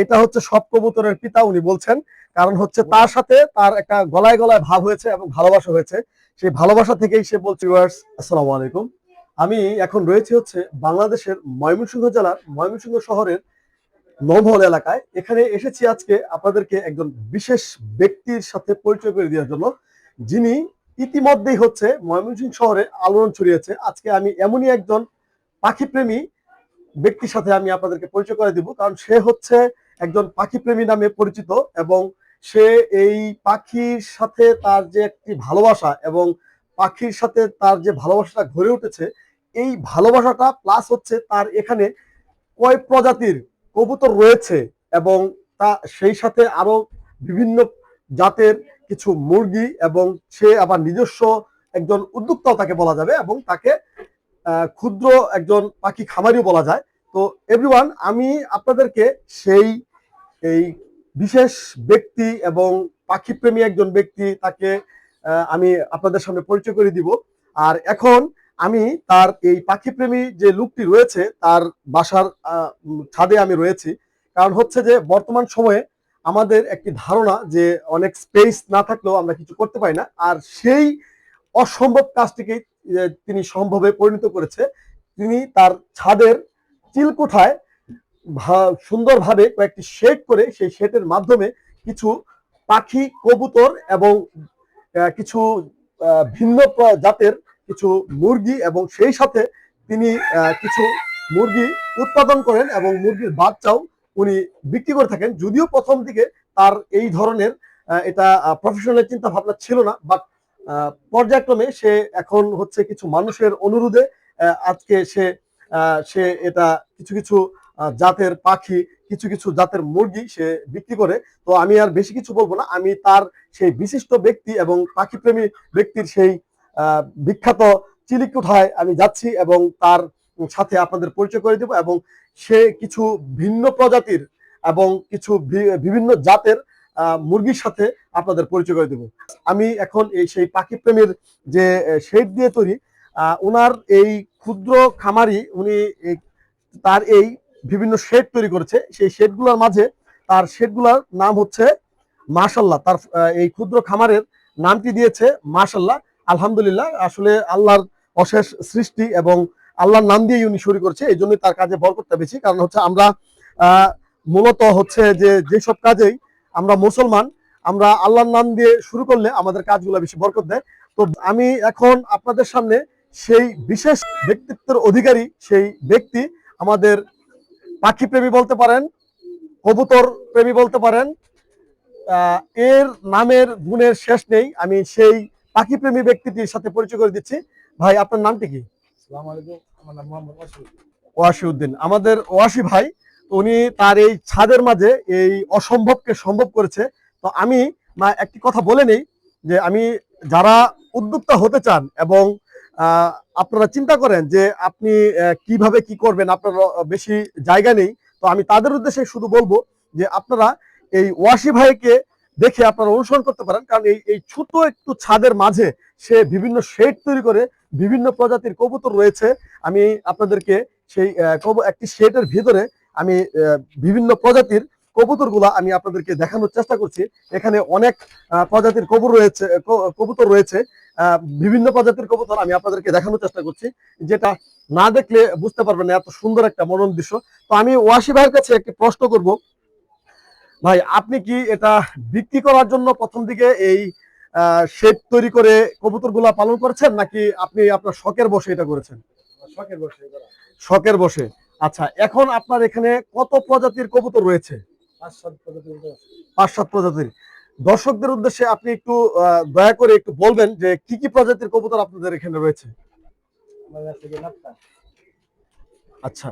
এটা হচ্ছে সব কবুতরের পিতা উনি বলছেন। কারণ হচ্ছে তার সাথে তার একটা গলায় গলায় ভাব হয়েছে এবং ভালোবাসা হয়েছে। সেই ভালোবাসা থেকেই সে বলছে আসসালামু আলাইকুম। আমি এখন রয়েছে হচ্ছে বাংলাদেশের ময়মনসিংহ জেলার ময়মনসিংহ শহরের নৌমহল এলাকায়। এখানে এসেছি আজকে আপনাদেরকে একজন বিশেষ ব্যক্তির সাথে পরিচয় করে দেওয়ার জন্য, যিনি ইতিমধ্যেই হচ্ছে ময়মনসিংহ শহরে আলোড়ন ছড়িয়েছে। আজকে আমি এমনই একজন পাখিপ্রেমী ব্যক্তির সাথে আমি আপনাদেরকে পরিচয় করে দিব, কারণ সে হচ্ছে একজন পাখিপ্রেমী নামে পরিচিত এবং সে এই পাখির সাথে তার যে একটি ভালোবাসা এবং পাখির সাথে তার যে ভালোবাসাটা গড়ে উঠেছে, এই ভালোবাসাটা প্লাস হচ্ছে তার এখানে কয় প্রজাতির কবুতর রয়েছে এবং তা সেই সাথে আরও বিভিন্ন জাতের কিছু মুরগি এবং সে আবার নিজস্ব একজন উদ্যোক্তাও তাকে বলা যাবে এবং তাকে ক্ষুদ্র একজন পাখি খামারিও বলা যায়। তো এভরিওয়ান আমি আপনাদেরকে সেই, এই বিশেষ ব্যক্তি এবং পাখিপ্রেমী একজন ব্যক্তি তাকে আমি আপনাদের সামনে পরিচয় করে দিব। আর এখন আমি তার এই পাখিপ্রেমী যে লুকটি রয়েছে, তার বাসার ছাদে আমি রয়েছি। কারণ হচ্ছে যে বর্তমান সময়ে আমাদের একটি ধারণা যে অনেক স্পেস না থাকলেও আমরা কিছু করতে পারি না। আর সেই অসম্ভব কাজটিকে তিনি সম্ভবে পরিণত করেছে। তিনি তার ছাদের চিলকোঠায় সুন্দরভাবে কয়েকটি শেড করে সেই শেডের মাধ্যমে কিছু পাখি, কবুতর এবং কিছু ভিন্ন জাতের কিছু মুরগি এবং সেই সাথে তিনি কিছু মুরগি উৎপাদন করেন এবং মুরগির বাচ্চাও উনি বিক্রি করে থাকেন। যদিও প্রথম দিকে তার এই ধরনের এটা প্রফেশনাল চিন্তা ভাবনা ছিল না বাট পর্যায়ক্রমে সে এখন হচ্ছে কিছু মানুষের অনুরোধে আজকে সে সে এটা কিছু কিছু জাতের পাখি, কিছু কিছু জাতের মুরগি সে বিক্রি করে। তো আমি আর বেশি কিছু বলব না। আমি তার সেই বিশিষ্ট ব্যক্তি এবং পাখিপ্রেমী ব্যক্তির সেই বিখ্যাত চিলিকুঠায় আমি যাচ্ছি এবং তার সাথে আপনাদের পরিচয় করে দেব এবং সে কিছু ভিন্ন প্রজাতির এবং কিছু বিভিন্ন জাতের মুরগির সাথে আপনাদের পরিচয় করে দেব। আমি এখন এই সেই পাখিপ্রেমীর যে শেড দিয়ে তৈরি ওনার এই ক্ষুদ্র খামারি উনি তার এই বিভিন্ন শেড তৈরি করেছে। সেই শেডগুলোর মাঝে তার শেডগুলোর নাম হচ্ছে মাশাল্লাহ। তার এই ক্ষুদ্র খামারের নামটি দিয়েছে মাশাল্লাহ। আলহামদুলিল্লাহ, আসলে আল্লাহর অশেষ সৃষ্টি এবং আল্লাহর নাম দিয়ে উনি শুরু করছে। এই জন্যই তার কাজে বরকতটা বেশি। কারণ হচ্ছে আমরা মূলত হচ্ছে যে যেসব কাজেই আমরা মুসলমান, আমরা আল্লাহর নাম দিয়ে শুরু করলে আমাদের কাজগুলো বেশি বরকত দেয়। তো আমি এখন আপনাদের সামনে সেই বিশেষ ব্যক্তিত্বের অধিকারী সেই ব্যক্তি আমাদের পাখি প্রেমী বলতে পারেন কবুতর প্রেমী বলতে পারেন এর নামের গুণের শেষ নেই। আমি সেই পাখি প্রেমী ব্যক্তিটির সাথে পরিচয় করে দিচ্ছি। ভাই আপনার নামটি কি? আসসালামু আলাইকুম আমার নাম মোহাম্মদ মাসুদ ওয়াসি উদ্দিন আমাদের ওয়াসি ভাই উনি তার এই ছাদের মাঝে এই অসম্ভবকে সম্ভব করেছে। তো আমি একটি কথা বলে নেই যে আমি যারা উদ্যোক্তা হতে চান এবং আপনারা চিন্তা করেন যে আপনি কীভাবে কি করবেন, আপনার বেশি জায়গা নেই। তো আমি তাদের উদ্দেশ্যে শুধু বলব যে আপনারা এই ওয়াসি ভাইকে দেখে আপনারা অনুসরণ করতে পারেন, কারণ এই এই ছোট একটু ছাদের মাঝে সে বিভিন্ন শেড তৈরি করে বিভিন্ন প্রজাতির কবুতর রয়েছে। আমি আপনাদেরকে সেই একটি শেডের ভিতরে আমি বিভিন্ন প্রজাতির কবুতরগুলা আমি আপনাদেরকে দেখানোর চেষ্টা করছি। এখানে অনেক প্রজাতির কবুর রয়েছে কবুতর রয়েছে। বিভিন্ন প্রজাতির কবুতর আমি আপনাদেরকে দেখানোর চেষ্টা করছি যেটা না দেখলে বুঝতে পারবেন না এত সুন্দর একটা মনোরম দৃশ্য। তো আমি ওয়াসি ভাইয়ের কাছে একটি প্রশ্ন করব ভাই আপনি কি এটা বিক্রি করার জন্য প্রথম দিকে এই শেড তৈরি করে কবুতরগুলা পালন করেছেন নাকি আপনি আপনার শখের বসে এটা করেছেন? শখের বসে শখের বসে আচ্ছা এখন আপনার এখানে কত প্রজাতির কবুতর রয়েছে? পাঁচ সাত আছে। পাঁচ সাত প্রজাতির। দর্শকদের উদ্দেশ্যে আপনি একটু দয়া করে একটু বলবেন যে কি কি প্রজাতির কবুতর আপনাদের এখানে রয়েছে? আচ্ছা।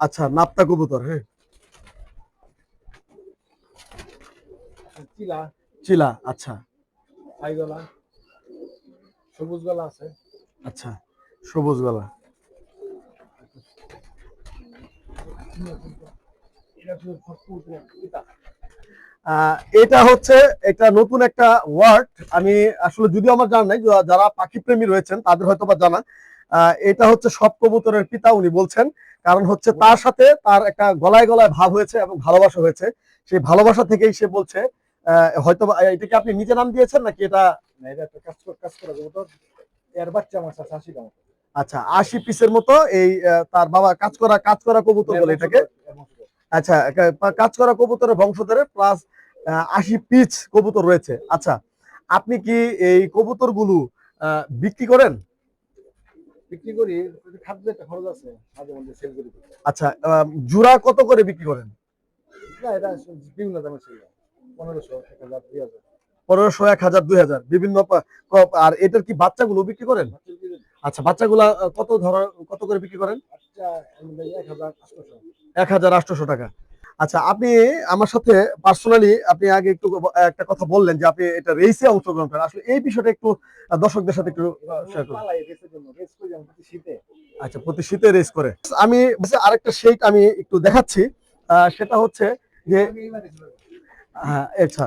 আচ্ছা নাপ্তা কবুতর হ্যাঁ। চিলা। চিলা আচ্ছা। সবুজ গলা আছে। আচ্ছা সবুজ গলা এটা শুধু সবুজ চিতা আহ, এটা হচ্ছে একটা নতুন একটা ওয়ার্ড। আমি আসলে যদিও আমার জানা নাই যারা পাখি প্রেমী রয়েছেন তাদের হয়তো বা জানা আহ, এটা হচ্ছে সব কবুতরের পিতা উনি বলছেন। কারণ হচ্ছে তার সাথে তার একটা গলায় গলায় ভাব হয়েছে এবং ভালোবাসা হয়েছে। সেই ভালোবাসা থেকেই সে বলছে আহ, হয়তো এটা কি আপনি নিজে নাম দিয়েছেন নাকি এটা? এর বাচ্চা আমার আচ্ছা আশি পিসের মতো এই তার বাবা কাজ করা কাজ করা কবুতর বলে এটাকে। আচ্ছা কাজ করা কবুতরের বংশধরে প্লাস আশি পিচ কবুতর রয়েছে। আচ্ছা আপনি কি এই কবুতরগুলো বিক্রি করেন? বিক্রি করি খাদ্য একটা খরচ আছে মাঝে মধ্যে সেল করি আচ্ছা জোড়া কত করে বিক্রি করেন? না এটা বিভিন্ন দামে সেল পনেরোশো এক হাজার দুই হাজার। পনেরোশো এক হাজার দুই হাজার বিভিন্ন আর এটার কি বাচ্চাগুলো বিক্রি করেন? আচ্ছা বাচ্চাগুলা কত ধর কত করে বিক্রি করেন? এক হাজার এক হাজার আটশোশো টাকা। আচ্ছা আপনি আমার সাথে পার্সোনালি আপনি আগে একটু একটা কথা বললেন যে আপনি এটা রেসে অংশগ্রহণ করেন। আসলে এই বিষয়টা একটু দর্শকদের সাথে একটু শেয়ার করুন। আচ্ছা প্রতি শীতে রেস করে। আমি আরেকটা শেট আমি একটু দেখাচ্ছি সেটা হচ্ছে যে হ্যাঁ আচ্ছা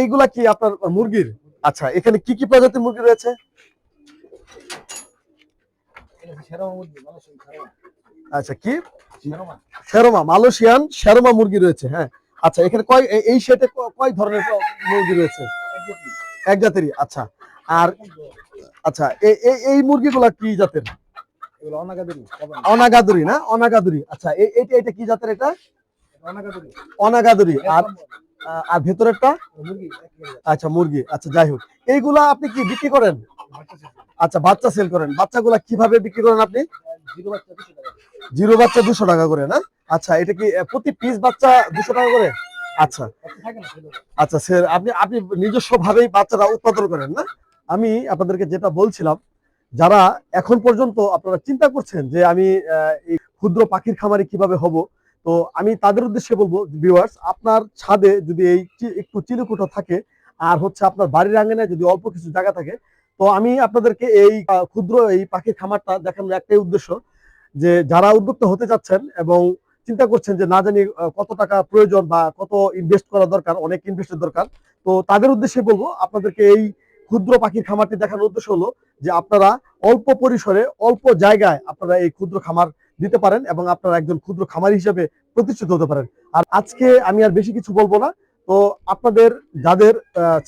এইগুলা কি আপনার মুরগির? আচ্ছা এখানে কি কি প্রজাতির মুরগি রয়েছে? আচ্ছা কি? শেরোমা মালয়েশিয়ান শেরোমা মুরগি রয়েছে হ্যাঁ। আচ্ছা এখানে কয় এই সেটে কয় ধরনের মুরগি রয়েছে? এক জাতেরই আচ্ছা। আর আচ্ছা এই মুরগিগুলা কি জাতের? অনাগাদুরি না? অনাগাদুরি আচ্ছা এটা এটা কি জাতের এটা? অনাগাদুরি। আর আর ভেতরেরটা? আচ্ছা মুরগি আচ্ছা যাই হোক। এইগুলা আপনি কি বিক্রি করেন। আচ্ছা বাচ্চা সেল করেন। বাচ্চাগুলা কীভাবে বিক্রি করেন আপনি? জিরো বাচ্চা দুশো টাকা করে না? আচ্ছা এটা কি প্রতি পিস বাচ্চা দুশো টাকা করে? আচ্ছা। আচ্ছা স্যার আপনি আপনি নিজস্ব ভাবেই বাচ্চারা উৎপাদন করেন, না? আমি আপনাদেরকে যেটা বলছিলাম, যারা এখন পর্যন্ত আপনারা চিন্তা করছেন যে আমি এই ক্ষুদ্র পাখির খামারে কীভাবে হব, তো আমি তাদের উদ্দেশ্যে বলব ভিউয়ার্স আপনার ছাদে যদি এই একটু চিলুকুটো থাকে, আর হচ্ছে আপনার বাড়ির আঙ্গনে যদি অল্প কিছু জায়গা থাকে, তো আমি আপনাদেরকে এই ক্ষুদ্র এই পাখির খামারটা দেখানোর একটাই উদ্দেশ্য, যে যারা উদ্যোক্তা হতে যাচ্ছেন এবং চিন্তা করছেন যে না জানি কত টাকা প্রয়োজন বা কত ইনভেস্ট করা দরকার, অনেক ইনভেস্টের দরকার। তো তাদের উদ্দেশ্যে বলব, আপনাদেরকে এই ক্ষুদ্র পাখির খামারটি দেখানোর উদ্দেশ্য হলো যে আপনারা অল্প পরিসরে, অল্প জায়গায় আপনারা এই ক্ষুদ্র খামার দিতে পারেন এবং আপনারা একজন ক্ষুদ্র খামার হিসেবে প্রতিষ্ঠিত হতে পারেন। আর আজকে আমি আর বেশি কিছু বলব না। তো আপনাদের, যাদের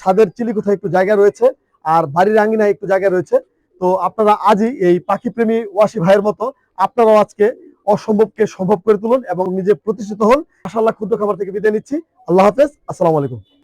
ছাদের চিলি কোথায় একটু জায়গা রয়েছে আর বাড়ির আঙ্গিনায় একটু জায়গা রয়েছে, তো আপনারা আজই এই পাখি প্রেমী ওয়াসি ভাইয়ের মতো আপনারাও আজকে অসম্ভবকে সম্ভব করে তুলুন এবং নিজে প্রতিষ্ঠিত হন। মাশাআল্লাহ, ক্ষুদ্র খাবার থেকে বিদায় নিচ্ছি। আল্লাহ হাফেজ, আসসালামু আলাইকুম।